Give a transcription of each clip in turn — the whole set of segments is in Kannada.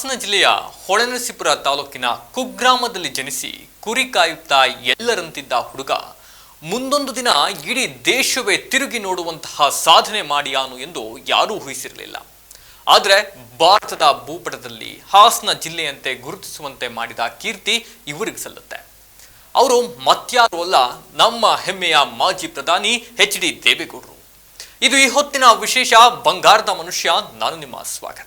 ಹಾಸನ ಜಿಲ್ಲೆಯ ಹೊಳೆನರಸೀಪುರ ತಾಲೂಕಿನ ಕುಗ್ರಾಮದಲ್ಲಿ ಜನಿಸಿ ಕುರಿ ಕಾಯುತ್ತಾ ಎಲ್ಲರಂತಿದ್ದ ಹುಡುಗ ಮುಂದೊಂದು ದಿನ ಇಡೀ ದೇಶವೇ ತಿರುಗಿ ನೋಡುವಂತಹ ಸಾಧನೆ ಮಾಡಿಯಾನು ಎಂದು ಯಾರೂ ಊಹಿಸಿರಲಿಲ್ಲ. ಆದರೆ ಭಾರತದ ಭೂಪಟದಲ್ಲಿ ಹಾಸನ ಜಿಲ್ಲೆಯಂತೆ ಗುರುತಿಸುವಂತೆ ಮಾಡಿದ ಕೀರ್ತಿ ಇವರಿಗೆ ಸಲ್ಲುತ್ತೆ. ಅವರು ಮತ್ಯಾರು ಅಲ್ಲ, ನಮ್ಮ ಹೆಮ್ಮೆಯ ಮಾಜಿ ಪ್ರಧಾನಿ ಎಚ್ ಡಿ ದೇವೇಗೌಡರು. ಇದು ಈ ಹೊತ್ತಿನ ವಿಶೇಷ ಬಂಗಾರದ ಮನುಷ್ಯ, ನಾನು ನಿಮ್ಮ ಸ್ವಾಗತ.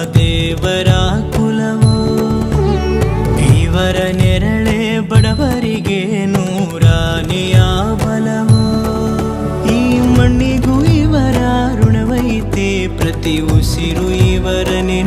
ದೇವರ ಕುಲವು. ಇವರ ನೆರಳೆ ಬಡವರಿಗೆ ನೂರಾನೆಯ ಬಲವು. ಈ ಮಣ್ಣಿಗೂ ಇವರ ಋಣವೈತೆ. ಪ್ರತಿ ಉಸಿರು ಇವರನೆ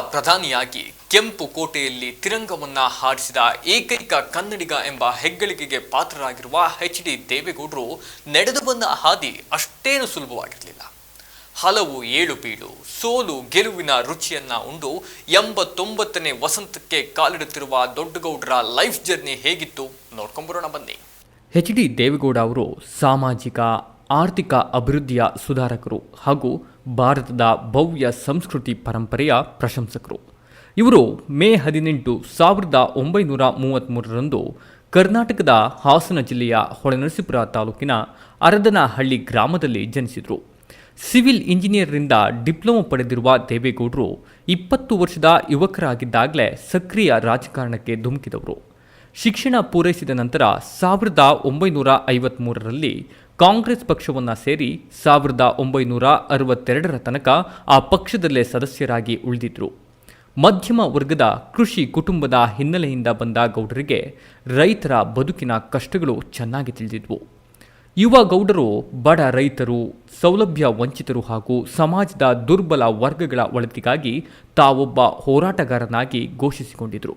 ಪ್ರಧಾನಿಯಾಗಿ ಕೆಂಪು ಕೋಟೆಯಲ್ಲಿ ತಿರಂಗವನ್ನ ಹಾರಿಸಿದ ಏಕೈಕ ಕನ್ನಡಿಗ ಎಂಬ ಹೆಗ್ಗಳಿಕೆಗೆ ಪಾತ್ರರಾಗಿರುವ ಎಚ್ ಡಿ ದೇವೇಗೌಡರು ನಡೆದು ಬಂದ ಹಾದಿ ಅಷ್ಟೇನು ಸುಲಭವಾಗಿರಲಿಲ್ಲ. ಹಲವು ಏಳು ಬೀಳು, ಸೋಲು ಗೆಲುವಿನ ರುಚಿಯನ್ನ ಉಂಡು ಎಂಬತ್ತೊಂಬತ್ತನೇ ವಸಂತಕ್ಕೆ ಕಾಲಿಡುತ್ತಿರುವ ದೊಡ್ಡಗೌಡರ ಲೈಫ್ ಜರ್ನಿ ಹೇಗಿತ್ತು ನೋಡ್ಕೊಂಬರೋಣ ಬನ್ನಿ. ಎಚ್ ಡಿ ದೇವೇಗೌಡ ಅವರು ಸಾಮಾಜಿಕ ಆರ್ಥಿಕ ಅಭಿವೃದ್ಧಿಯ ಸುಧಾರಕರು ಹಾಗೂ ಭಾರತದ ಭವ್ಯ ಸಂಸ್ಕೃತಿ ಪರಂಪರೆಯ ಪ್ರಶಂಸಕರು. ಇವರು ಮೇ ಹದಿನೆಂಟು ಸಾವಿರದ ಒಂಬೈನೂರ ಮೂವತ್ತ್ಮೂರರಂದು ಕರ್ನಾಟಕದ ಹಾಸನ ಜಿಲ್ಲೆಯ ಹೊಳೆನರಸೀಪುರ ತಾಲೂಕಿನ ಅರದನಹಳ್ಳಿ ಗ್ರಾಮದಲ್ಲಿ ಜನಿಸಿದರು. ಸಿವಿಲ್ ಇಂಜಿನಿಯರ್ನಿಂದ ಡಿಪ್ಲೊಮಾ ಪಡೆದಿರುವ ದೇವೇಗೌಡರು ಇಪ್ಪತ್ತು ವರ್ಷದ ಯುವಕರಾಗಿದ್ದಾಗಲೇ ಸಕ್ರಿಯ ರಾಜಕಾರಣಕ್ಕೆ ಧುಮುಕಿದವರು. ಶಿಕ್ಷಣ ಪೂರೈಸಿದ ನಂತರ ಸಾವಿರದ ಒಂಬೈನೂರ ಐವತ್ತ್ಮೂರರಲ್ಲಿ ಕಾಂಗ್ರೆಸ್ ಪಕ್ಷವನ್ನು ಸೇರಿ ಸಾವಿರದ ಒಂಬೈನೂರ ಅರವತ್ತೆರಡರ ತನಕ ಆ ಪಕ್ಷದಲ್ಲೇ ಸದಸ್ಯರಾಗಿ ಉಳಿದಿದ್ದರು ಮಧ್ಯಮ ವರ್ಗದ ಕೃಷಿ ಕುಟುಂಬದ ಹಿನ್ನೆಲೆಯಿಂದ ಬಂದ ಗೌಡರಿಗೆ ರೈತರ ಬದುಕಿನ ಕಷ್ಟಗಳು ಚೆನ್ನಾಗಿ ತಿಳಿದಿದ್ವು. ಯುವ ಗೌಡರು ಬಡ ರೈತರು, ಸೌಲಭ್ಯ ವಂಚಿತರು ಹಾಗೂ ಸಮಾಜದ ದುರ್ಬಲ ವರ್ಗಗಳ ಒಳಿತಿಗಾಗಿ ತಾವೊಬ್ಬ ಹೋರಾಟಗಾರನಾಗಿ ಘೋಷಿಸಿಕೊಂಡಿದ್ದರು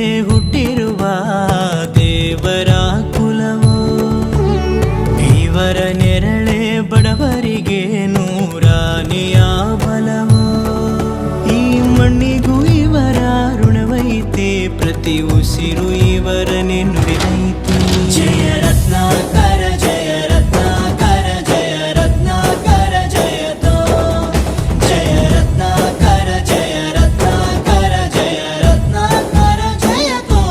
ಪ್ರತಿ ಉಸಿರು ಇವರನೆ ನುಡಿದೈತಿ ಜಯ ರತ್ನಾಕರ ಜಯ ರತ್ನಾಕರ ಜಯ ರತ್ನಾಕರ ಜಯತೋ ಜಯ ರತ್ನಾಕರ ಜಯ ರತ್ನಾಕರ ಜಯ ರತ್ನಾಕರ ಜಯತೋ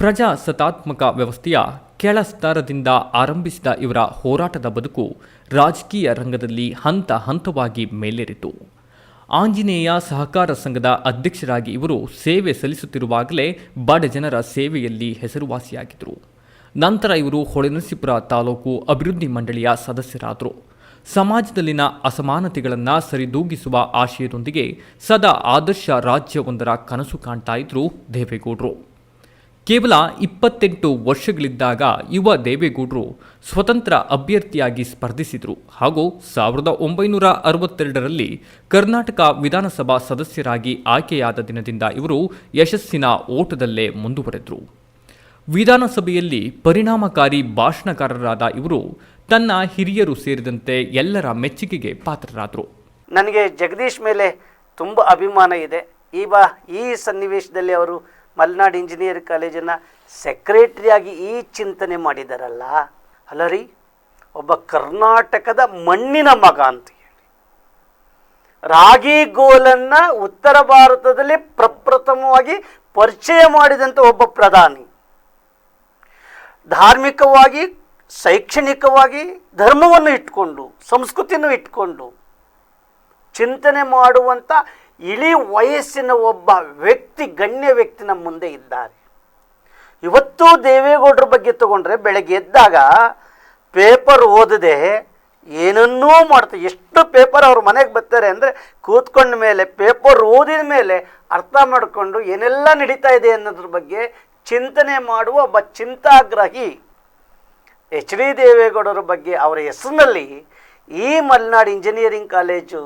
ಪ್ರಜಾಸತ್ತಾತ್ಮಕ ವ್ಯವಸ್ಥೆಯ ಕೆಳ ಸ್ತರದಿಂದ ಆರಂಭಿಸಿದ ಇವರ ಹೋರಾಟದ ಬದುಕು ರಾಜಕೀಯ ರಂಗದಲ್ಲಿ ಹಂತ ಹಂತವಾಗಿ ಮೇಲೇರಿತು. ಆಂಜನೇಯ ಸಹಕಾರ ಸಂಘದ ಅಧ್ಯಕ್ಷರಾಗಿ ಇವರು ಸೇವೆ ಸಲ್ಲಿಸುತ್ತಿರುವಾಗಲೇ ಬಡ ಜನರ ಸೇವೆಯಲ್ಲಿ ಹೆಸರುವಾಸಿಯಾಗಿದ್ದರು. ನಂತರ ಇವರು ಹೊಳೆನರಸೀಪುರ ತಾಲೂಕು ಅಭಿವೃದ್ಧಿ ಮಂಡಳಿಯ ಸದಸ್ಯರಾದರು. ಸಮಾಜದಲ್ಲಿನ ಅಸಮಾನತೆಗಳನ್ನು ಸರಿದೂಗಿಸುವ ಆಶಯದೊಂದಿಗೆ ಸದಾ ಆದರ್ಶ ರಾಜ್ಯವೊಂದರ ಕನಸು ಕಾಣ್ತಾ ಇದ್ರು ದೇವೇಗೌಡರು. ಕೇವಲ ಇಪ್ಪತ್ತೆಂಟು ವರ್ಷಗಳಿದ್ದಾಗ ಯುವ ದೇವೇಗೌಡರು ಸ್ವತಂತ್ರ ಅಭ್ಯರ್ಥಿಯಾಗಿ ಸ್ಪರ್ಧಿಸಿದರು ಹಾಗೂ ಸಾವಿರದ ಒಂಬೈನೂರ ಅರವತ್ತೆರಡರಲ್ಲಿ ಕರ್ನಾಟಕ ವಿಧಾನಸಭಾ ಸದಸ್ಯರಾಗಿ ಆಯ್ಕೆಯಾದ ದಿನದಿಂದ ಇವರು ಯಶಸ್ಸಿನ ಓಟದಲ್ಲೇ ಮುಂದುವರೆದರು. ವಿಧಾನಸಭೆಯಲ್ಲಿ ಪರಿಣಾಮಕಾರಿ ಭಾಷಣಕಾರರಾದ ಇವರು ತನ್ನ ಹಿರಿಯರು ಸೇರಿದಂತೆ ಎಲ್ಲರ ಮೆಚ್ಚುಗೆಗೆ ಪಾತ್ರರಾದರು. ನನಗೆ ಜಗದೀಶ್ ಮೇಲೆ ತುಂಬ ಅಭಿಮಾನ ಇದೆ. ಈ ಬಾ, ಈ ಸನ್ನಿವೇಶದಲ್ಲಿ ಅವರು ಮಲೆನಾಡು ಇಂಜಿನಿಯರ್ ಕಾಲೇಜನ್ನು ಸೆಕ್ರೆಟ್ರಿಯಾಗಿ ಈ ಚಿಂತನೆ ಮಾಡಿದಾರಲ್ಲ? ಅಲ್ಲ ರೀ, ಒಬ್ಬ ಕರ್ನಾಟಕದ ಮಣ್ಣಿನ ಮಗ ಅಂತ ಹೇಳಿ. ರಾಗಿ ಗೋಲನ್ನ ಉತ್ತರ ಭಾರತದಲ್ಲಿ ಪ್ರಪ್ರಥಮವಾಗಿ ಪರಿಚಯ ಮಾಡಿದಂಥ ಒಬ್ಬ ಪ್ರಧಾನಿ. ಧಾರ್ಮಿಕವಾಗಿ, ಶೈಕ್ಷಣಿಕವಾಗಿ ಧರ್ಮವನ್ನು ಇಟ್ಕೊಂಡು, ಸಂಸ್ಕೃತಿಯನ್ನು ಇಟ್ಕೊಂಡು ಚಿಂತನೆ ಮಾಡುವಂಥ ಇಳಿ ವಯಸ್ಸಿನ ಒಬ್ಬ ವ್ಯಕ್ತಿ, ಗಣ್ಯ ವ್ಯಕ್ತಿ ನಮ್ಮ ಮುಂದೆ ಇದ್ದಾರೆ. ಇವತ್ತು ದೇವೇಗೌಡರ ಬಗ್ಗೆ ತಗೊಂಡ್ರೆ ಬೆಳಗ್ಗೆ ಎದ್ದಾಗ ಪೇಪರ್ ಓದದೆ ಏನನ್ನೂ ಮಾಡ್ತಾರೆ ಎಷ್ಟು ಪೇಪರ್ ಅವ್ರ ಮನೆಗೆ ಬರ್ತಾರೆ ಅಂದರೆ ಕೂತ್ಕೊಂಡ ಮೇಲೆ, ಪೇಪರ್ ಓದಿದ ಮೇಲೆ ಅರ್ಥ ಮಾಡಿಕೊಂಡು ಏನೆಲ್ಲ ನಡೀತಾ ಇದೆ ಅನ್ನೋದ್ರ ಬಗ್ಗೆ ಚಿಂತನೆ ಮಾಡುವ ಒಬ್ಬ ಚಿಂತಾಗ್ರಹಿ ಎಚ್ ಡಿ ದೇವೇಗೌಡರ ಬಗ್ಗೆ ಅವರ ಹೆಸರಿನಲ್ಲಿ ಈ ಮಲೆನಾಡು ಇಂಜಿನಿಯರಿಂಗ್ ಕಾಲೇಜು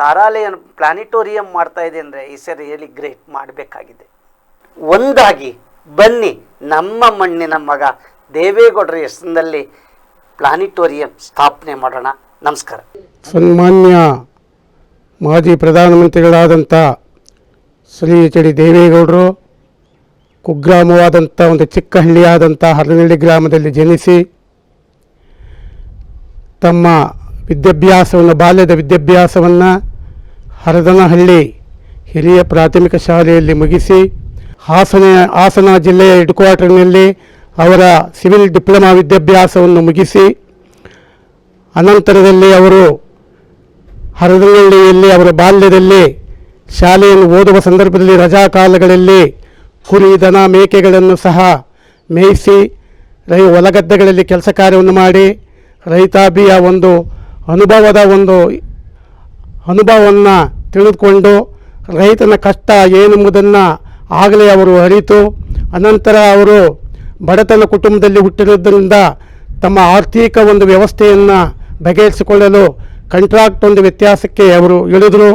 ತಾರಾಲಯನ್ ಪ್ಲಾನಿಟೋರಿಯಂ ಮಾಡ್ತಾ ಇದೆ ಅಂದರೆ ಈ ರಿಯಲಿ ಗ್ರೇಟ್ ಮಾಡಬೇಕಾಗಿದೆ. ಒಂದಾಗಿ ಬನ್ನಿ, ನಮ್ಮ ಮಣ್ಣಿನ ಮಗ ದೇವೇಗೌಡರ ಹೆಸರಿನಲ್ಲಿ ಪ್ಲಾನಿಟೋರಿಯಂ ಸ್ಥಾಪನೆ ಮಾಡೋಣ. ನಮಸ್ಕಾರ. ಸನ್ಮಾನ್ಯ ಮಾಜಿ ಪ್ರಧಾನಮಂತ್ರಿಗಳಾದಂಥ ಶ್ರೀ ಎಚ್ ಡಿ ದೇವೇಗೌಡರು, ಕುಗ್ರಾಮವಾದಂಥ ಒಂದು ಚಿಕ್ಕ ಹಳ್ಳಿಯಾದಂಥ ಹರನಹಳ್ಳಿ ಗ್ರಾಮದಲ್ಲಿ ಜನಿಸಿ ತಮ್ಮ ವಿದ್ಯಾಭ್ಯಾಸವನ್ನು, ಬಾಲ್ಯದ ವಿದ್ಯಾಭ್ಯಾಸವನ್ನು ಹರದನಹಳ್ಳಿ ಹಿರಿಯ ಪ್ರಾಥಮಿಕ ಶಾಲೆಯಲ್ಲಿ ಮುಗಿಸಿ, ಹಾಸನ ಹಾಸನ ಜಿಲ್ಲೆಯ ಹೆಡ್ ಕ್ವಾರ್ಟರ್ನಲ್ಲಿ ಅವರ ಸಿವಿಲ್ ಡಿಪ್ಲೊಮಾ ವಿದ್ಯಾಭ್ಯಾಸವನ್ನು ಮುಗಿಸಿ, ಅನಂತರದಲ್ಲಿ ಅವರು ಹರದನಹಳ್ಳಿಯಲ್ಲಿ, ಅವರ ಬಾಲ್ಯದಲ್ಲಿ ಶಾಲೆಯನ್ನು ಓದುವ ಸಂದರ್ಭದಲ್ಲಿ ರಜಾ ಕಾಲಗಳಲ್ಲಿ ಕುರಿ, ದನ, ಮೇಕೆಗಳನ್ನು ಸಹ ಮೇಯಿಸಿ, ರೈ ಹೊಲಗದ್ದೆಗಳಲ್ಲಿ ಕೆಲಸ ಕಾರ್ಯವನ್ನು ಮಾಡಿ ರೈತಾಭಿಯ ಒಂದು ಅನುಭವದ ಒಂದು ಅನುಭವವನ್ನು ತಿಳಿದುಕೊಂಡು ರೈತನ ಕಷ್ಟ ಏನೆಂಬುದನ್ನು ಆಗಲೇ ಅವರು ಅರಿತು, ಅನಂತರ ಅವರು ಬಡತನ ಕುಟುಂಬದಲ್ಲಿ ಹುಟ್ಟಿರೋದ್ರಿಂದ ತಮ್ಮ ಆರ್ಥಿಕ ಒಂದು ವ್ಯವಸ್ಥೆಯನ್ನು ಬಗೆಹರಿಸಿಕೊಳ್ಳಲು ಕಂಟ್ರಾಕ್ಟ್ ಒಂದು ವ್ಯತ್ಯಾಸಕ್ಕೆ ಅವರು ಇಳಿದರು.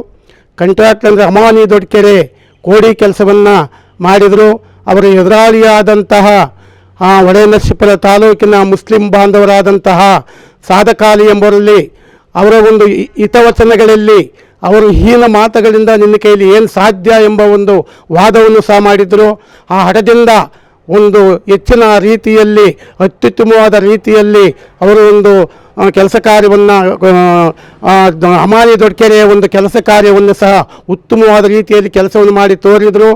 ಕಂಟ್ರಾಕ್ಟ್ ಅಂದರೆ ಅಮಾನಿ ದೊಡ್ಕೆರೆ ಕೋಡಿ ಕೆಲಸವನ್ನು ಮಾಡಿದರು. ಅವರ ಎದುರಾಳಿಯಾದಂತಹ ಆ ಹೊಳೆನರಸೀಪುರ ತಾಲೂಕಿನ ಮುಸ್ಲಿಂ ಬಾಂಧವರಾದಂತಹ ಸಾಧಕಾಲಿ ಎಂಬುವರಲ್ಲಿ ಅವರ ಒಂದು ಹಿತವಚನಗಳಲ್ಲಿ ಅವರು ಹೀನ ಮಾತುಗಳಿಂದ ನಿನ್ನ ಕೈಯಲ್ಲಿ ಏನು ಸಾಧ್ಯ ಎಂಬ ಒಂದು ವಾದವನ್ನು ಸಹ ಮಾಡಿದರು. ಆ ಹಠದಿಂದ ಒಂದು ಹೆಚ್ಚಿನ ರೀತಿಯಲ್ಲಿ, ಅತ್ಯುತ್ತಮವಾದ ರೀತಿಯಲ್ಲಿ ಅವರು ಒಂದು ಕೆಲಸ ಕಾರ್ಯವನ್ನು ಅಮಾನಿ ದೊಡ್ಕೆರೆಯ ಒಂದು ಕೆಲಸ ಕಾರ್ಯವನ್ನು ಸಹ ಉತ್ತಮವಾದ ರೀತಿಯಲ್ಲಿ ಕೆಲಸವನ್ನು ಮಾಡಿ ತೋರಿದರು.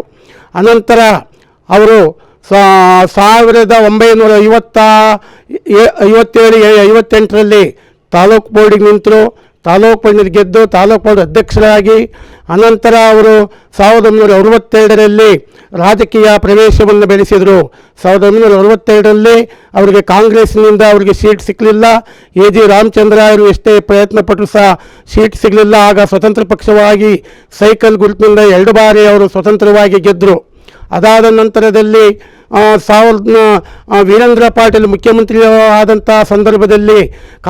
ಅನಂತರ ಅವರು ಸಾವಿರದ ಒಂಬೈನೂರ ಐವತ್ತ ಐವತ್ತೇಳು ಐವತ್ತೆಂಟರಲ್ಲಿ ತಾಲೂಕು ಬೋರ್ಡಿಗೆ ನಿಂತರು. ತಾಲೂಕು ಬೋರ್ಡ್ ಗೆದ್ದು ತಾಲೂಕು ಬೋರ್ಡ್ ಅಧ್ಯಕ್ಷರಾಗಿ, ಅನಂತರ ಅವರು ಸಾವಿರದ ಒಂಬೈನೂರ ಅರವತ್ತೆರಡರಲ್ಲಿ ರಾಜಕೀಯ ಪ್ರವೇಶವನ್ನು ಬೆಳೆಸಿದರು. ಸಾವಿರದ ಒಂಬೈನೂರ ಅರವತ್ತೆರಡರಲ್ಲಿ ಅವರಿಗೆ ಕಾಂಗ್ರೆಸ್ನಿಂದ ಅವರಿಗೆ ಸೀಟ್ ಸಿಗಲಿಲ್ಲ ಎ ಜಿ ರಾಮಚಂದ್ರ ಅವರು ಎಷ್ಟೇ ಪ್ರಯತ್ನ ಪಟ್ಟರು ಸಹ ಸೀಟ್ ಸಿಗಲಿಲ್ಲ. ಆಗ ಸ್ವತಂತ್ರ ಪಕ್ಷವಾಗಿ ಸೈಕಲ್ ಗುರುತಿನಿಂದ ಎರಡು ಬಾರಿ ಅವರು ಸ್ವತಂತ್ರವಾಗಿ ಗೆದ್ದರು ಅದಾದ ನಂತರದಲ್ಲಿ ಸಾವಿರದ ವೀರೇಂದ್ರ ಪಾಟೀಲ್ ಮುಖ್ಯಮಂತ್ರಿ ಆದಂಥ ಸಂದರ್ಭದಲ್ಲಿ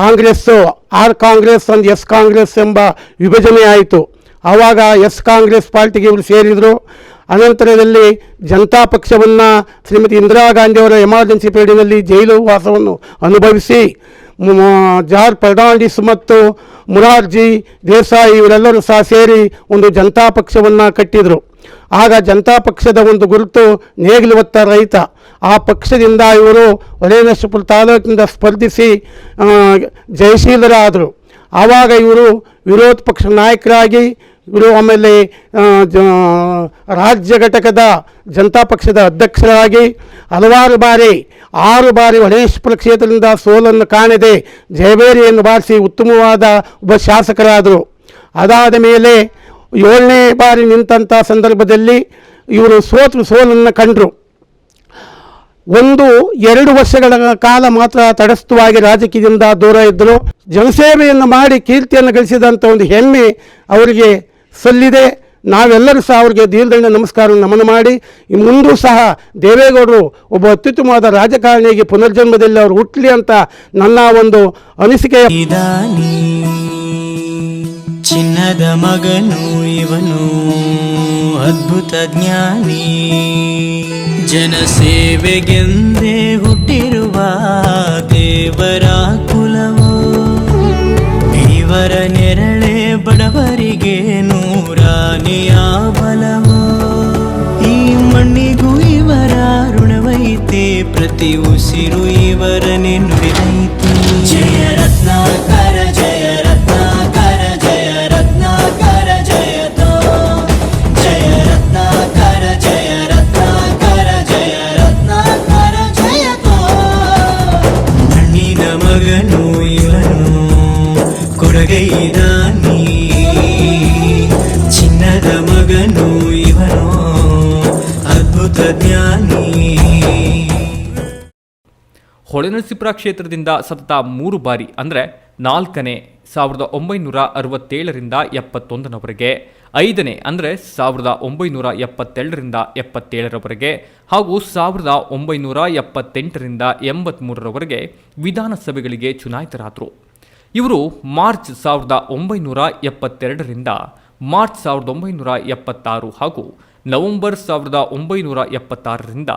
Congress R Congress and S Congress ಎಂಬ ವಿಭಜನೆ ಆಯಿತು. ಆವಾಗ ಎಸ್ ಕಾಂಗ್ರೆಸ್ ಪಾರ್ಟಿಗೆ ಇವರು ಸೇರಿದರು. ಅನಂತರದಲ್ಲಿ ಜನತಾ ಪಕ್ಷವನ್ನು ಶ್ರೀಮತಿ ಇಂದಿರಾ ಗಾಂಧಿಯವರ ಎಮರ್ಜೆನ್ಸಿ ಪೀರಿಯಡ್ನಲ್ಲಿ ಜೈಲು ವಾಸವನ್ನು ಅನುಭವಿಸಿ ಜಾರ್ ಫರ್ನಾಂಡಿಸ್ ಮತ್ತು ಮುರಾರ್ಜಿ ದೇಸಾಯಿ ಇವರೆಲ್ಲರೂ ಸಹ ಸೇರಿ ಒಂದು ಜನತಾ ಪಕ್ಷವನ್ನು ಕಟ್ಟಿದರು. ಆಗ ಜನತಾ ಪಕ್ಷದ ಒಂದು ಗುರುತು ನೇಗಿಲು ಹೊತ್ತ ರೈತ. ಆ ಪಕ್ಷದಿಂದ ಇವರು ಹೊಳೆನರಸೀಪುರ ತಾಲೂಕಿನಿಂದ ಸ್ಪರ್ಧಿಸಿ ಜಯಶೀಲರಾದರು. ಆವಾಗ ಇವರು ವಿರೋಧ ಪಕ್ಷ ನಾಯಕರಾಗಿ, ಇವರು ಆಮೇಲೆ ರಾಜ್ಯ ಘಟಕದ ಜನತಾ ಪಕ್ಷದ ಅಧ್ಯಕ್ಷರಾಗಿ ಹಲವಾರು ಬಾರಿ, ಆರು ಬಾರಿ ಹೊಳೇಶ್ವರ ಕ್ಷೇತ್ರದಿಂದ ಸೋಲನ್ನು ಕಾಣದೆ ಜಯಬೇರಿಯನ್ನು ಬಾರಿಸಿ ಉತ್ತಮವಾದ ಒಬ್ಬ ಶಾಸಕರಾದರು. ಅದಾದ ಮೇಲೆ ಏಳನೇ ಬಾರಿ ನಿಂತಹ ಸಂದರ್ಭದಲ್ಲಿ ಇವರು ಸೋತು ಸೋಲನ್ನು ಕಂಡರು. ಒಂದು, ಎರಡು ವರ್ಷಗಳ ಕಾಲ ಮಾತ್ರ ತಟಸ್ಥವಾಗಿ ರಾಜಕೀಯದಿಂದ ದೂರ ಇದ್ದರು. ಜನಸೇವೆಯನ್ನು ಮಾಡಿ ಕೀರ್ತಿಯನ್ನು ಗಳಿಸಿದಂಥ ಒಂದು ಹೆಮ್ಮೆ ಅವರಿಗೆ ಸಲ್ಲಿದೆ. ನಾವೆಲ್ಲರೂ ಸಹ ಅವರಿಗೆ ದೀರ್ಘಂಡ ನಮಸ್ಕಾರ ನಮನ ಮಾಡಿ ಮುಂದೂ ಸಹ ದೇವೇಗೌಡರು ಒಬ್ಬ ಅತ್ಯುತ್ತಮವಾದ ರಾಜಕಾರಣಿಗೆ ಪುನರ್ಜನ್ಮದಲ್ಲಿ ಅವರು ಹುಟ್ಟಲಿ ಅಂತ ನನ್ನ ಒಂದು ಅನಿಸಿಕೆ. ಚಿನ್ನದ ಮಗನು ಇವನು. ಅದ್ಭುತ ಜ್ಞಾನಿ. ಜನಸೇವೆಗೆಂದೇ ಹುಟ್ಟಿರುವ ದೇವರ ಕುಲವು. ಇವರ ನೆರಳೆ ಬಡವರಿಗೆ ನೂರಾನೆಯ ಬಲವು ಈ ಮಣ್ಣಿಗೂ ಇವರ ಋಣವೈತೆ. ಪ್ರತಿ ಉಸಿರು ಇವರ ನೆನ್ಪಿದೈತೆ ಜಯ ಹೊಳೆನರಸೀಪುರ ಕ್ಷೇತ್ರದಿಂದ ಸತತ ಮೂರು ಬಾರಿ, ಅಂದರೆ ನಾಲ್ಕನೇ ಸಾವಿರದ ಒಂಬೈನೂರ ಅರವತ್ತೇಳರಿಂದ ಎಪ್ಪತ್ತೊಂದರವರೆಗೆ, ಐದನೇ ಅಂದರೆ ಸಾವಿರದ ಒಂಬೈನೂರ ಎಪ್ಪತ್ತೆರಡರಿಂದ ಎಪ್ಪತ್ತೇಳರವರೆಗೆ ಹಾಗೂ ಸಾವಿರದ ಒಂಬೈನೂರ ಎಪ್ಪತ್ತೆಂಟರಿಂದ ಎಂಬತ್ತ್ಮೂರರವರೆಗೆ ವಿಧಾನಸಭೆಗಳಿಗೆ ಚುನಾಯಿತರಾದರು. ಇವರು ಮಾರ್ಚ್ ಸಾವಿರದ ಒಂಬೈನೂರ ಎಪ್ಪತ್ತೆರಡರಿಂದ ಮಾರ್ಚ್ ಸಾವಿರದ ಒಂಬೈನೂರ ಎಪ್ಪತ್ತಾರು ಹಾಗೂ ನವೆಂಬರ್ ಸಾವಿರದ ಒಂಬೈನೂರ ಎಪ್ಪತ್ತಾರರಿಂದ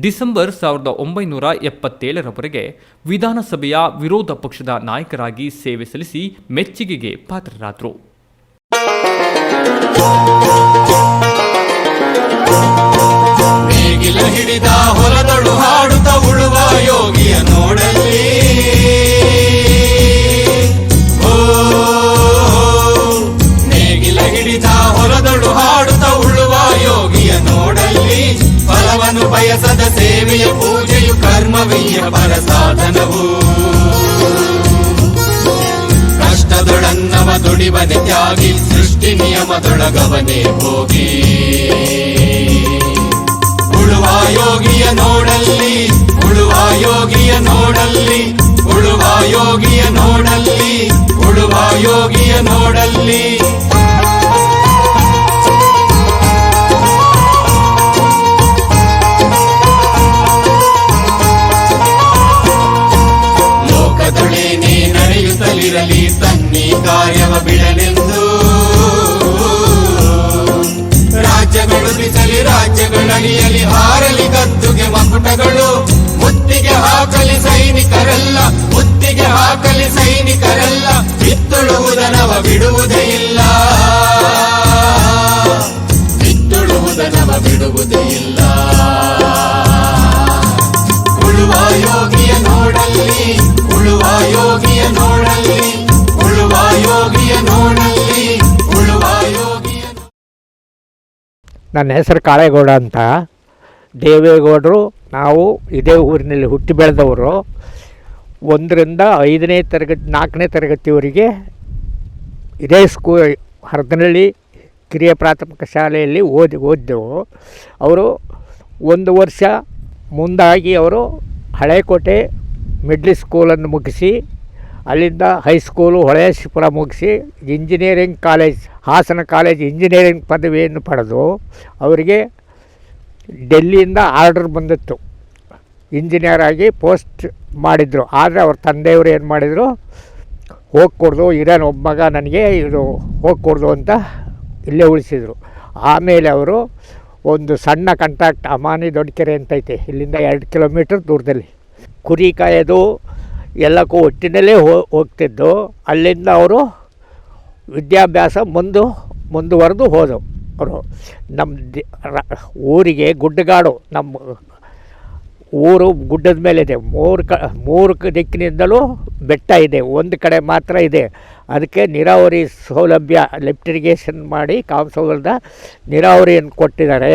ಡಿಸೆಂಬರ್ ಸಾವಿರದ ಒಂಬೈನೂರ ಎಪ್ಪತ್ತೇಳರವರೆಗೆ ವಿಧಾನಸಭೆಯ ವಿರೋಧ ಪಕ್ಷದ ನಾಯಕರಾಗಿ ಸೇವೆ ಸಲ್ಲಿಸಿ ಮೆಚ್ಚುಗೆಗೆ ಪಾತ್ರರಾದರು. ಹಿಡಿದ ಹೊಲದಳು ಹಾಡುತ್ತ ಉಳುವ ಯೋಗಿಯ ನೋಡಲ್ಲಿ. ಕರ್ಮವೀಯ ಪರ ಸಾಧನವು ಕಷ್ಟದೊಡನ್ನವ ದುಡಿವನೆ ತ್ಯಾಗಿ, ಸೃಷ್ಟಿ ನಿಯಮದೊಳಗವನೆ ಹೋಗಿ ಉಳುವ ಯೋಗಿಯ ನೋಡಲ್ಲಿ, ಉಳುವ ಯೋಗಿಯ ನೋಡಲ್ಲಿ, ಉಳುವ ಯೋಗಿಯ ನೋಡಲ್ಲಿ, ಉಳುವ ಯೋಗಿಯ ನೋಡಲ್ಲಿ. ನಡೆಯುತ್ತಲಿರಲಿ ತನ್ನಿ ಕಾರ್ಯವ ಬಿಡಲೆಂದು. ರಾಜ್ಯಗಳು ಬಿಸಲಿ ರಾಜ್ಯಗಳಡಿಯಲಿ ಹಾರಲಿ ಗದ್ದುಗೆ ಮಕುಟಗಳು. ಮುತ್ತಿಗೆ ಹಾಕಲಿ ಸೈನಿಕರೆಲ್ಲ, ಮುತ್ತಿಗೆ ಹಾಕಲಿ ಸೈನಿಕರೆಲ್ಲ, ಬಿತ್ತುಳುವುದನವ ಬಿಡುವುದೇ ಇಲ್ಲ. ಬಿತ್ತುಳುವುದನವ ಬಿಡುವುದೇ ಇಲ್ಲ. ಉಳುವ ಯೋಗಿಯ ನೋಡಲ್ಲಿ, ಉಳುವ ಯೋಗಿಯ ನನ್ನ ಹೆಸರು ಕಾಳೇಗೌಡ ಅಂತ. ದೇವೇಗೌಡರು ನಾವು ಇದೇ ಊರಿನಲ್ಲಿ ಹುಟ್ಟಿ ಬೆಳೆದವರು. ಒಂದರಿಂದ ಐದನೇ ತರಗತಿ, ನಾಲ್ಕನೇ ತರಗತಿವರೆಗೆ ಇದೇ ಸ್ಕೂ, ಹರದನಹಳ್ಳಿ ಕಿರಿಯ ಪ್ರಾಥಮಿಕ ಶಾಲೆಯಲ್ಲಿ ಓದಿ, ಓದಿದೆವು. ಅವರು ಒಂದು ವರ್ಷ ಮುಂದಾಗಿ ಅವರು ಹಳೇಕೋಟೆ ಮಿಡ್ಲ್ ಸ್ಕೂಲನ್ನು ಮುಗಿಸಿ, ಅಲ್ಲಿಂದ ಹೈಸ್ಕೂಲು ಹೊಳೆಶಿಪುರ ಮುಗಿಸಿ, engineering college Hassan college engineering ಪದವಿಯನ್ನು ಪಡೆದು ಅವರಿಗೆ ಡೆಲ್ಲಿಯಿಂದ ಆರ್ಡರ್ ಬಂದಿತ್ತು. ಇಂಜಿನಿಯರ್ ಆಗಿ ಪೋಸ್ಟ್ ಮಾಡಿದರು. ಆದರೆ ಅವ್ರ ತಂದೆಯವರು ಏನು ಮಾಡಿದರು? ಹೋಗ್ಕೊಡ್ದು ಇರೋನು ಒಬ್ಬ ಮಗ ನನಗೆ ಇದು ಹೋಗ್ಕೊಡ್ದು ಅಂತ ಇಲ್ಲೇ ಉಳಿಸಿದರು. ಆಮೇಲೆ ಅವರು ಒಂದು ಸಣ್ಣ ಕಂಟ್ರಾಕ್ಟ್ ಅಮಾನಿ ದೊಡ್ಡಕೆರೆ ಅಂತೈತೆ ಇಲ್ಲಿಂದ ಎರಡು ಕಿಲೋಮೀಟ್ರ್ ದೂರದಲ್ಲಿ. ಕುರಿ ಕಾಯೋದು ಎಲ್ಲಕ್ಕೂ ಒಟ್ಟಿನಲ್ಲೇ ಹೋಗ್ತಿದ್ದು. ಅಲ್ಲಿಂದ ಅವರು ವಿದ್ಯಾಭ್ಯಾಸ ಮುಂದು ಮುಂದುವರೆದು ಹೋದವು. ಅವರು ನಮ್ಮ ಊರಿಗೆ ಗುಡ್ಡಗಾಡು, ನಮ್ಮ ಊರು ಗುಡ್ಡದ ಮೇಲೆ ಇದೆ. ಮೂರು ಕ ಮೂರು ದಿಕ್ಕಿನಿಂದಲೂ ಬೆಟ್ಟ ಇದೆ. ಒಂದು ಕಡೆ ಮಾತ್ರ ಇದೆ. ಅದಕ್ಕೆ ನೀರಾವರಿ ಸೌಲಭ್ಯ, ಲಿಫ್ಟ್ ಇರಿಗೇಷನ್ ಮಾಡಿ ಕಾಮಸೌಲದ ನೀರಾವರಿಯನ್ನು ಕೊಟ್ಟಿದ್ದಾರೆ.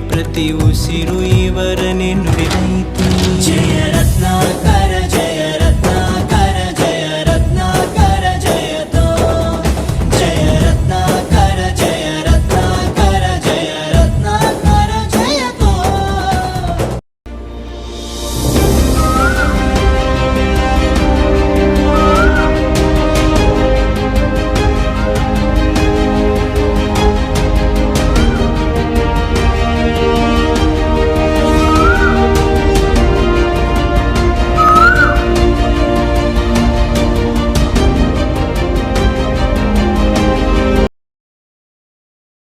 ಪ್ರತಿ ಉಸಿರು ಇವರ ನುಡಿದೈತು ಜಯರ